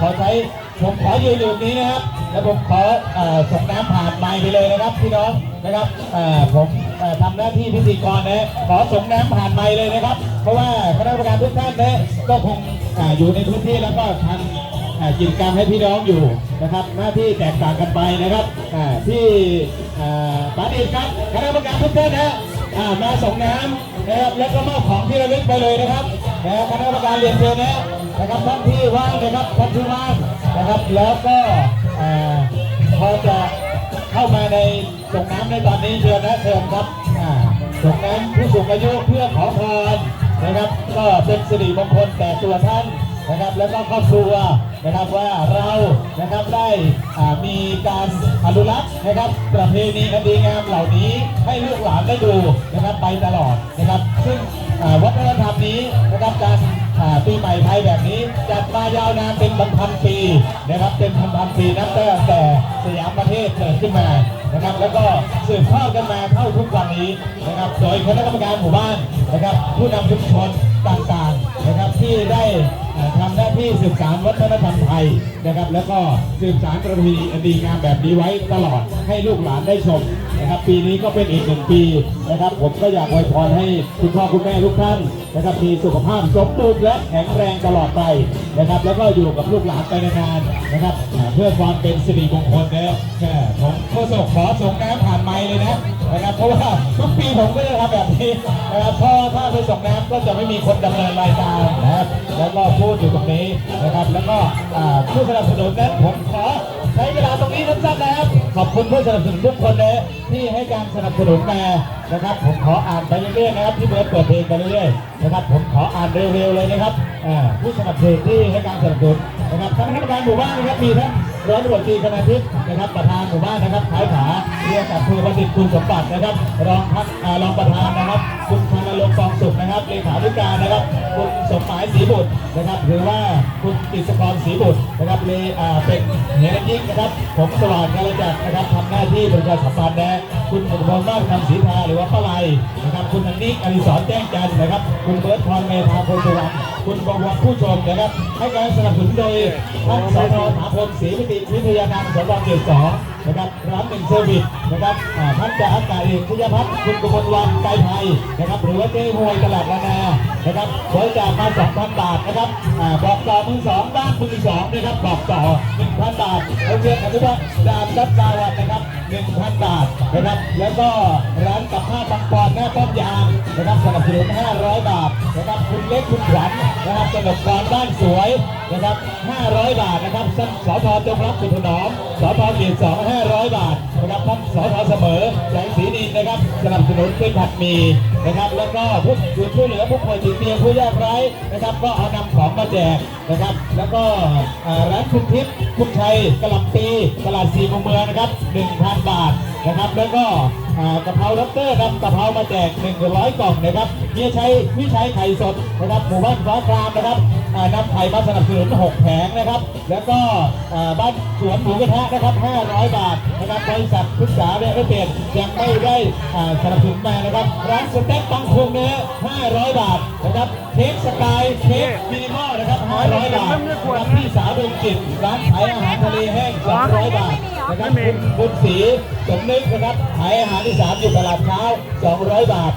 ขอใช้ผมขอยืนอยู่ตรงนี้นะครับ แล้วผมขออส่งน้ำผ่านไมค์ไปเลยนะครับพี่น้องนะครับผมทำหน้าที่พิธีกรนะขอส่งน้ำผ่านไมค์เลยนะครับ เพราะว่าคณะกรรมการทุกท่านนะก็คงออยู่ในพื้นที่แล้วก็ทำกิจกรรมให้พี่น้องอยู่นะครับ หน้าที่แตกต่างกันไปนะครับที่ปาดีครับคณะกรรมการทุกท่านนะ อ่ามาส่งน้ำนะครับแล้วก็มอบของที่ระลึกไปเลยนะครับนะคณะกรรมการเรียนเชิญนะนะครับท่านที่ว่างนะครับท่านที่ว่างนะครับ แล้วก็พอจะเข้ามาในส่งน้ำในตอนนี้เชิญนะเชิญครับส่งน้ำผู้สูงอายุเพื่อขอพรนะครับ ก็เป็นสิริมงคลแต่ตัวท่านนะครับแล้วก็ครอบครัวนะครับว่าเรานะครับได้มีการอนุรักษ นะครับ ประเพณีอันดีงามเหล่านี้ให้ลูกหลานได้ดูนะครับไปตลอดนะครับ ซึ่งวัฒนธรรมนี้นะครับการอ่าปีใหม่ไทยแบบนี้จัดมายาวนานเป็นพันๆปีนะครับ เป็นพันๆปีนับตั้งแต่สยามประเทศเกิดขึ้นมานะครับ แล้วก็สืบทอดกันมาเท่าทุกวันนี้นะครับ โดยคณะกรรมการหมู่บ้านนะครับ ผู้นำชุมชนต่างๆนะครับที่ได้ ทำหน้าที่สืบสานวัฒนธรรมไทยนะครับ แล้วก็สืบสานประเพณีอันดีงามแบบนี้ไว้ตลอดให้ลูกหลานได้ชมนะครับ ปีนี้ก็เป็นอีกหนึ่งปีนะครับ ผมก็อยากอวยพรให้คุณพ่อคุณแม่ทุกท่านนะครับมีสุขภาพสมบูรณ์และแข็งแรงตลอดไปนะครับ แล้วก็อยู่กับลูกหลานไปนานๆนะครับ เพื่อความเป็นสิริมงคลนะแค่ผมก็ส่งขอส่งน้ำผ่านไมค์เลยนะนะครับเพราะว่าทุกปีผมก็จะทำแบบนี้นะครับพราะถ้าไปส่งน้ำก็จะไม่มีคนดำเนินรายการนะครับแล้วก็พูดอยู่ตรงนี้นะครับ แล้วก็ผู้สนับสนุนนั้นผมขอใช้เวลาตรงนี้สั้นๆนะครับ ขอบคุณผู้สนับสนุนทุกคนเลยที่ให้การสนับสนุนมานะครับ ผมขออ่านไปเรื่อยๆนะครับที่เบิร์ดเปิดเพลงไปเรื่อยๆนะครับ ผมขออ่านเร็วๆเลยนะครับผู้สนับสนุนที่ให้การสนับสนุนนะครับทั้งคณะกรรมการหมู่บ้านนะครับมีทั้ง ร้อยตำรวจตรีคณาทิพย์นะครับประธานหมู่บ้านนะครับท้ายขาเรียกกับคุณประสิทธิ์คุณสมบัตินะครับ รองพักรองประธานนะครับ คุณธนรงค์กองสุขนะครับเลขาธิการนะครับ คุณสมหมายศรีบุตรนะครับ หรือว่าคุณกิตกรศรีบุตรนะครับเลอ่าเป็นเฮยยิ่งนะครับผมสว่างกาลจักรนะครับทำหน้าที่เป็นการสัมพันธ์นะ คุณอุบลมากคำศรีทาหรือว่าป้าไลนะครับ คุณนันนิกอริสรแจ้งจันนะครับ คุณเบิร์ตพรเมธาโพสวรรณคุณกองวัผู้ชมนะครับ ให้การสนับสนุนโดยท่านสนถาพลศรีวิติวิทยานามสนเกียรติสองนะครับร้านหนึ่งเซอร์วิสนะครับท่านจ่าอากาศเอกพิยพัฒน์คุณกมลวันไกรไทยนะครับ หรือว่าเจ้หวยตลาดนานานะครับบริจาคมา2,000บาทนะครับบอกต่อมือสองบ้านมือสองนะครับบอกต่อ1,000บาทโรงเรียนอนุบาลดานรัตดาวันนะครับ1,000บาทนะครับแล้วก็ร้านกับข้าบางปอนหน้าป้อมยามนะครับสนับสนุน500 บาทนะครับคุณเล็กคุณขวัญนะครับสนุกกรบ้านสวยนะครับ500 บาทนะครับท่านสพจงรักสุขนอมสพเกียรติสอง500 บาทนะครับท่านสพเสมอแสงสีนินนะครับสนับสนุนเป็นผัดมีนะครับ แล้วก็ผู้ช่วยเหลือผู้ป่วยติดเตียงผู้ยากไร้นะครับ ก็เอานำของมาแจกนะครับ แล้วก็ร้านคุณทิพย์ คุณชัยกระหล่ำปีตลาดสี่มุมเมืองนะครับ1,000 บาทนะครับ แล้วก็อ่ากะเพราด็อกเตอร์นำกระเพรามาแจก100 กล่องนะครับเฮียชัยวิชัยไข่สดนะครับหมู่บ้านฟ้าครามนะครับนำไข่มาสนับสนุน6แผงนะครับ แล้วก็บ้านสวนหมูกระทะนะครับ 500 บาทนะครับบริษัทพึกษาเรเอเตดยังไม่ได้อ่าสนับสนุนมานะครับร้านสเต็กปังคงเนื้อ500 บาทนะครับ เค้กสกายเค้กมินิมอลนะครับ500บาทนะครับพี่สาวดวงจิตร้านขายอาหารทะเลแห้ง200บาทนะครับคุณบุญศรีสมนึกนะครับขายอาหารที่สามอยู่ตลาดเช้า 200 บาท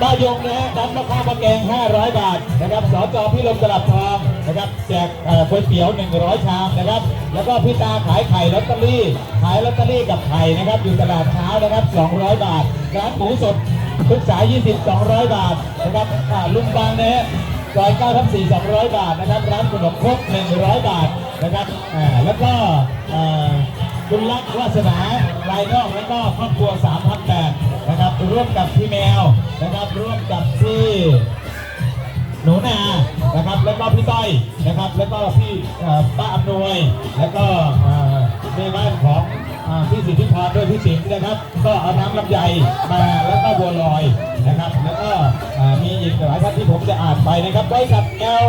ป้ายงนะฮะน้ำมะพร้าวมะแกง 500 บาทนะครับสจพี่ลมตลับทองนะครับแจกเอ่อก๋วยเตี๋ยว 100 ชามนะครับ แล้วก็พี่ตาขายไข่ลอตเตอรี่ ขายลอตเตอรี่กับไข่นะครับ อยู่ตลาดเช้านะครับ 200 บาท ร้านหมูสด พฤกษา 20 200 บาทนะครับลุงบางนะฮะซอย9ทับ4 200 บาทนะครับ ร้านขนมครก100 บาทนะครับแล้วก็คุณลักษณ์วาสนาลายนอกแล้วก็ครอบครัว3ามพันแปดนะครับ ร่วมกับพี่แมวนะครับ ร่วมกับพี่หนูนานะครับ แล้วก็พี่ต้อยนะครับ แล้วก็พี่ป้าอำนวย แล้วก็เอ่แม่บ้านของ พี่สิทธิพรด้วยพี่สิงห์นะครับ ก็เอาน้ำลำไยมาแล้วก็บัวลอยนะครับ แล้วก็มีอีกหลายท่านที่ผมจะอ่านไปนะครับบริษัท L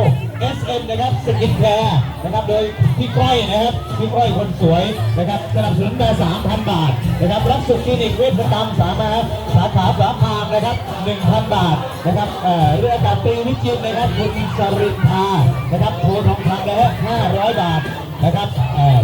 S M นะครับสกินแคร์นะครับโดยพี่ก้อยนะครับพี่ก้อยคนสวยนะครับสนับสนุนมา3,000 บาทนะครับรับสุขคลินิกเวชกรรมสามารถสาขาสาพามนะครับ1,000 บาทนะครับเอ่อเรื่องอากาศตีวิจิตนะครับคุณสรินทานะครับโทรทองคำนะฮะ500 บาทนะครับ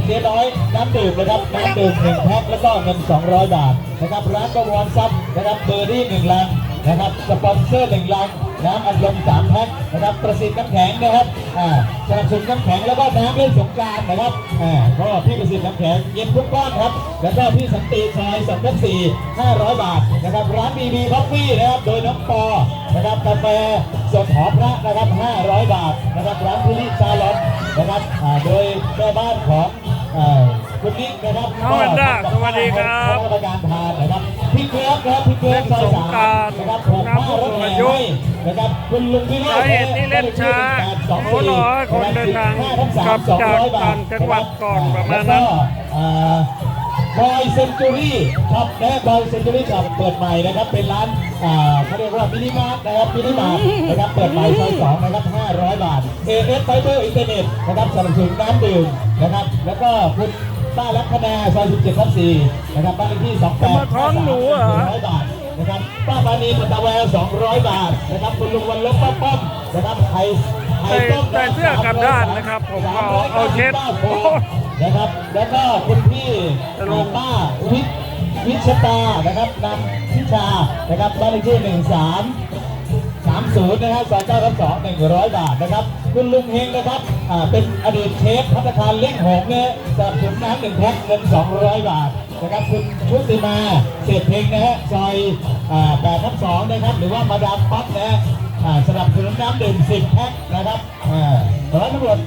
เจ๊น้อยน้ำดื่มนะครับน้ำดื่มหนึ่งแพ็คแล้วก็เงิน200 บาทนะครับร้านประวรทรัพย์นะครับเบอร์รี่หนึ่งลังนะครับสปอนเซอร์หนึ่งลังน้ำอัดลมสามแพ็คนะครับประสิทธิ์น้ำแข็งนะครับอ่าสนับสนุนน้ำแข็งแล้วก็น้ำเล่นสงกรารนะครับอ่าก็พี่ประสิทธิ์น้ำแข็งเย็นทุกก้อนครับ แล้วก็พี่สันติซอยสองทับสี่ห้าร้อยบาทนะครับร้านบีบีคอฟฟี่นะครับโดยน้องปอนะครับกาแฟสดหอพระนะครับ500บาทนะครับร้านพิลิชาลอนนะครับอ่าโดยแม่บ้านของ คุณนิกนะครับน้องแอนด้าสวัสดีครับก็ประการทานนะครับพี่เกลือบนะครับพี่เกลือบซอยสามเล่นสงกรานต์นะครับผมน้ำผู้สูงอายุนะครับคุณลุงพี่โรจน์สาเหตุที่เล่นช้าโอ้โหน้อยคนเดินทางกลับจากต่างจังหวัดก่อนประมาณนั้น บอยเซนจูรี่ช็อปนะบอยเซนจูรี่ช็อปเปิดใหม่นะครับ เป็นร้านอ่าเขาเรียกว่ามินิมาร์ทนะครับมินิมาร์ทนะครับเปิดใหม่ซอยสองนะครับ500 บาทเอเอสไฟเบอร์อินเทอร์เน็ตนะครับสนับสนุนน้ำดื่มนะครับ แล้วก็คุณป้าลักษณาซอย17ทับ4นะครับบ้านเลขที่28มาท้องหนูเหรอร้อยบาทนะครับป้าปานีปัตตาแวว200 บาทนะครับคุณลุงวันลบป้าป้อมนะครับไทย ใส่เสื้อกันด้านนะครับ ผมเอาเอาเช็ดนะครับ แล้วก็คุณพี่จะลงป้าวิทวิชตานะครับนำพิชานะครับบ้านเลขที่13 30นย์นะครับซอยเก้าทับสองหนึ่งร้อยบาทนะครับ คุณลุงเฮงนะครับอ่าเป็นอดีตเชฟพัฒคารเล่งหงเนี่ยสนับสนุนน้ำหนึ่งแพ็คเงิน200บาทนะครับคุณชุติมาเศษเพลงนะฮะซอยอ่าแปดทับสองนะครับ หรือว่ามาดามป๊อปนะฮะ อ่าสนับสนุนน้ำดื่ม10แพ็คนะครับอ่าร้อยตำรวจ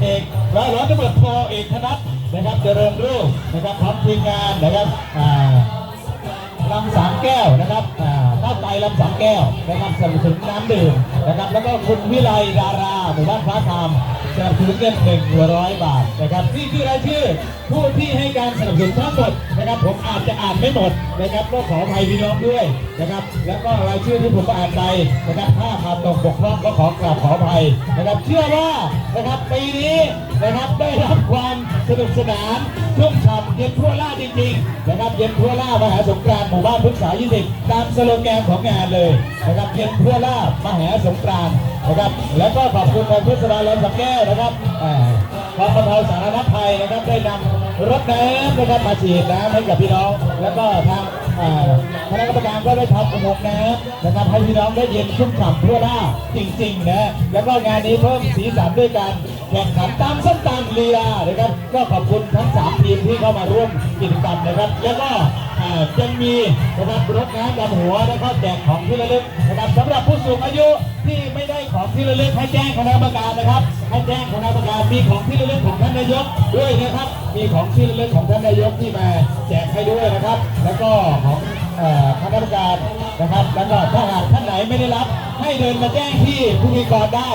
เอกร้อยร้อยตำรวจโทเอกธนัทนะครับเจริญรุ่งนะครับพร้อมทีมงานนะครับอ่าลำสามแก้วนะครับอ่าข้าวไตลำสามแก้วนะครับสนับสนุนน้ำดื่มนะครับแล้วก็คุณวิไลดาราหมู่บ้านพระธรรมส นับสนุนเงินหนึ่งร้อยบาทนะครับนี่คือรายชื่อผู้ที่ให้การสนับสนุนทั้งหมดนะครับ ผมอาจจะอ่านไม่หมดนะครับก็ขออภัยพี่น้องด้วยนะครับ แล้วก็รายชื่อที่ผมอ่านไปนะครับถ้าขาดตกบกพร่องก็ขอกราบขออภัยนะครับ เชื่อว่านะครับปีนี้นะครับได้รับความสนุกสนานชุ่มฉ่ำเย็นทั่วล่าจริงๆนะครับเย็นทั่วล่ามหาสงกรานต์หมู่บ้านพฤกษา 20 ตามสโลแกนของงานเลยนะครับเย็นทั่วล่ามหาสงกรานต์ นะครับ แล้วก็ขอบคุณทางเทศบาลลำสักแก้วนะครับอ่ากองบรรเทาสาธารณภัยนะครับ ได้นำรถน้ำนะครับมาฉีดน้ำให้กับพี่น้อง แล้วก็ทางคณะกรรมการก็ได้ทำอุโมงค์น้ำนะครับให้พี่น้องได้เย็นชุ่มฉ่ำทั่วล่าจริงๆนะแล้วก็งานนี้เพิ่มสีสันด้วยการแข่งขันตามส้นตามลีลานะครับ ก็ขอบคุณทั้งสามทีมที่เข้ามาร่วมกิจกรรมนะครับ แล้วก็ อ่ายังมีนะครับรถน้ำดำหัวแล้วก็แจกของที่ระลึกนะครับสำหรับผู้สูงอายุที่ไม่ได้ของที่ระลึกให้แจ้งคณะกรรมการนะครับให้แจ้งคณะกรรมการมีของที่ระลึกของท่านนายกด้วยนะครับ มีของที่ระลึกของท่านนายกที่มาแจกให้ด้วยนะครับ แล้วก็ของคณะกรรมการนะครับ แล้วก็ถ้าหากท่านไหนไม่ได้รับ ให้เดินมาแจ้งที่ผู้มีกรได้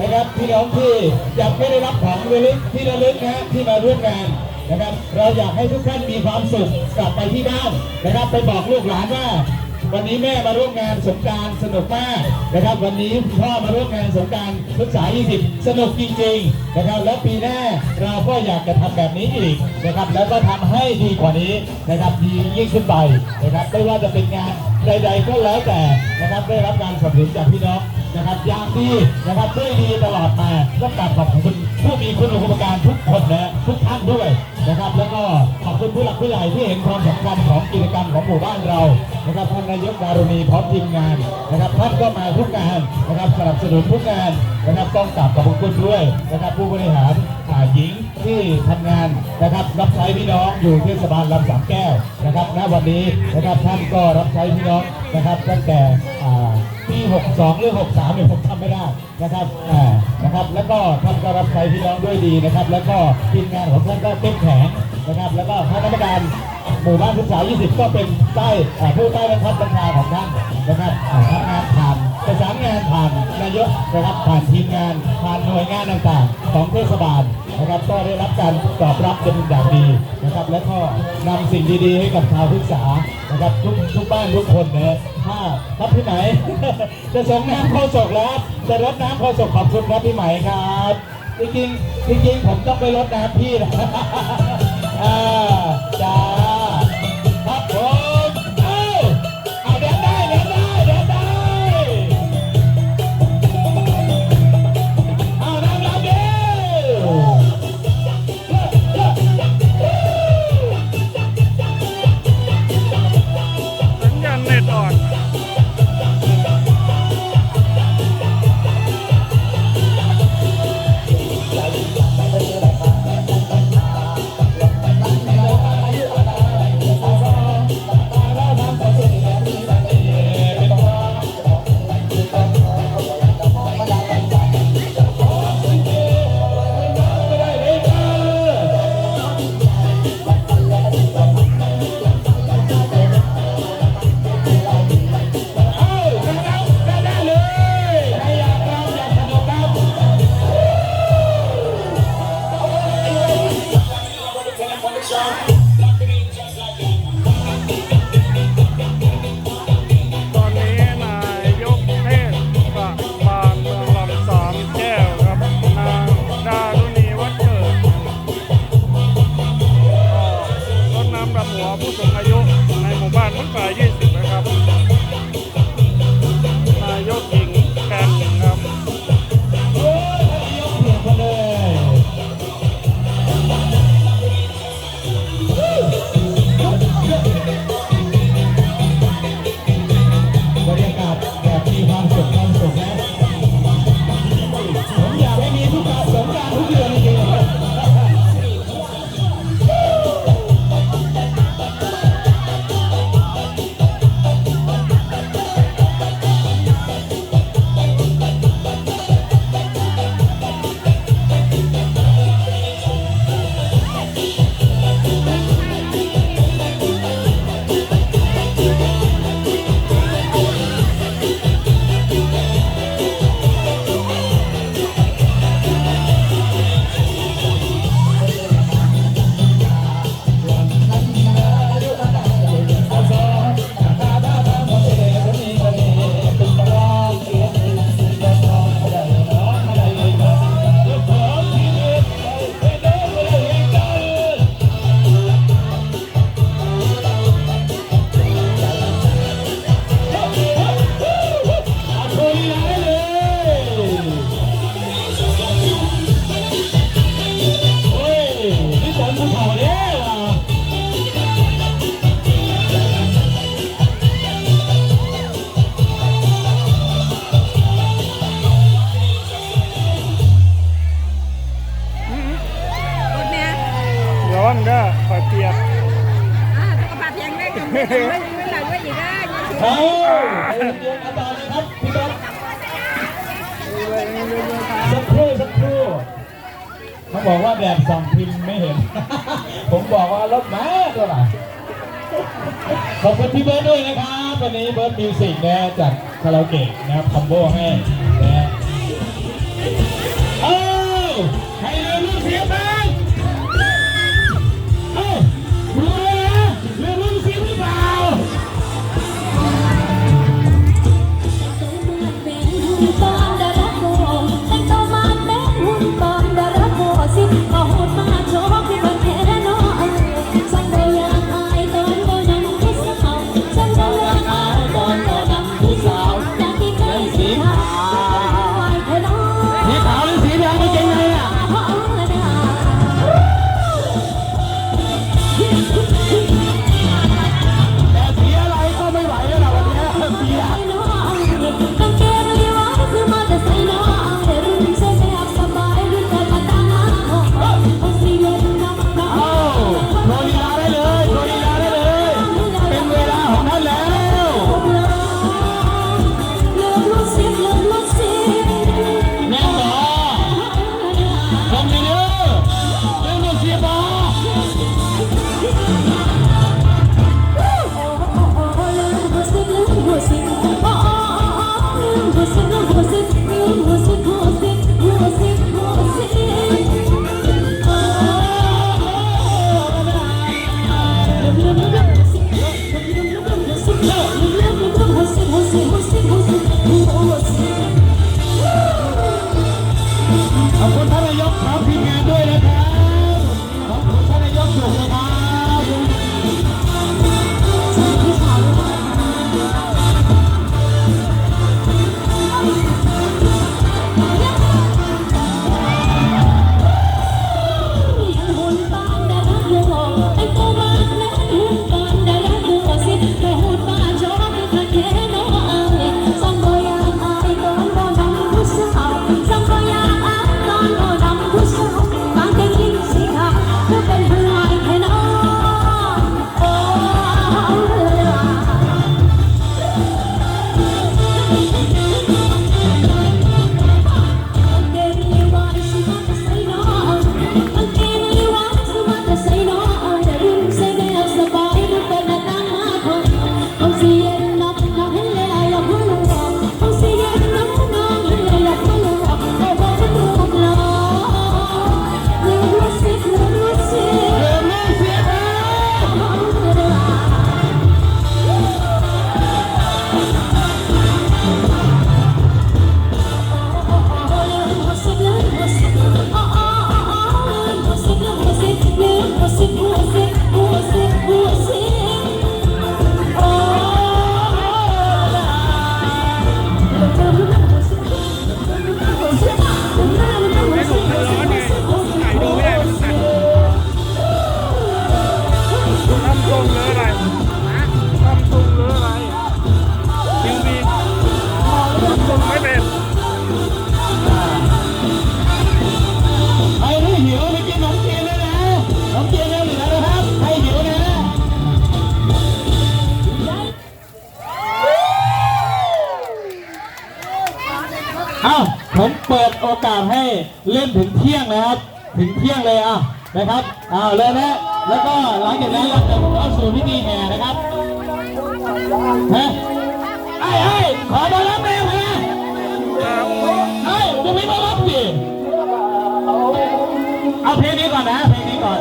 นะครับพี่น้องที่ยังไม่ได้รับของที่ระลึกที่ระลึกนะที่มาร่วมงานนะครับ เราอยากให้ทุกท่านมีความสุขกลับไปที่บ้านนะครับ ไปบอกลูกหลานว่า วันนี้แม่มาร่วมงานสงการสนุกมากนะครับ วันนี้พ่อมาร่วมงานสงการศึกษา20 สนุกจริงๆนะครับแล้วปีหน้าเราก็อยากจะทำแบบนี้อีกนะครับ แล้วก็ทำให้ดีกว่านี้นะครับดียิ่งขึ้นไปนะครับไม่ว่าจะเป็นงานใด ๆ ก็แล้วแต่นะครับได้รับการสนับสนุนจากพี่น้อง นะครับอยางดีนะครับด้วยดีตลอดมาก็กราบขอบคุณผู้มีคุณอุปการทุกคนนะทุกท่านด้วยนะครับ แล้วก็ขอบคุณผู้หลักผู้ใหญ่ที่เห็นความสำคัญของกิจกรรมของหมู่บ้านเรานะครับท่านนายกดารุณีพร้อมทีมงานนะครับท่านก็มาทุกงานนะครับสนับสนุนทุกงานนะครับต้องกราบขอบคุณด้วยนะครับ ผู้บริหารอ่าหญิงที่ทำงานนะครับ รับใช้พี่น้องอยู่เทศบาลลำสามแก้วนะครับณวันนี้นะครับท่านก็รับใช้พี่น้องนะครับตั้งแต่ ที่ 62 หรือ 63เนี่ยผมทำไม่ได้นะครับอ่านะครับ แล้วก็ท่านก็รับใช้พี่น้องด้วยดีนะครับ แล้วก็ทีมงานของท่านก็เต็มแข็งนะครับ แล้วก็คณะกรรมการหมู่บ้านศึกษา 20 ก็เป็นใต้ผู้ใต้บังคับบัญชาของท่านนะครับอ่าทำงานผ่านประสานงานผ่านนายกนะครับผ่านทีมงานผ่านหน่วยงานต่างๆ ของเทศบาลนะครับ ก็ได้รับการตอบรับเป็นอย่างดีนะครับ และก็นำสิ่งดีๆให้กับชาวศึกษา กับทุกทุกบ้านทุกคนนะฮะถ้ารับพี่ไหม จะส่งน้ำพอสาศกแล้วจะรดน้ำพอสาศกขอบคุณครับพี่ใหม่ครับจริงจริงผมต้องไปรดน้ำพี่นะอ่าจ้า ขอบคุณพี่เบิร์ดด้วยนะครับวันนี้เบิร์ดมิวสิกนะจากคาราโอเกะนะครับคอมโบให้นะเอ้าใครเลือกเสียบ้า เล่นถึงเที่ยงนะครับ ถึงเที่ยงเลยอะนะครับอ้าวเลยนะแล้วก็หลังจากนั้นเราจะเข้าสู่พิธีแห่นะครับฮะไอ้ไอ้ขอมารับแม่ไหไอ้มึไม่มารับสิเอาเพลงนี้ก่อนนะเพลงนี้ก่อน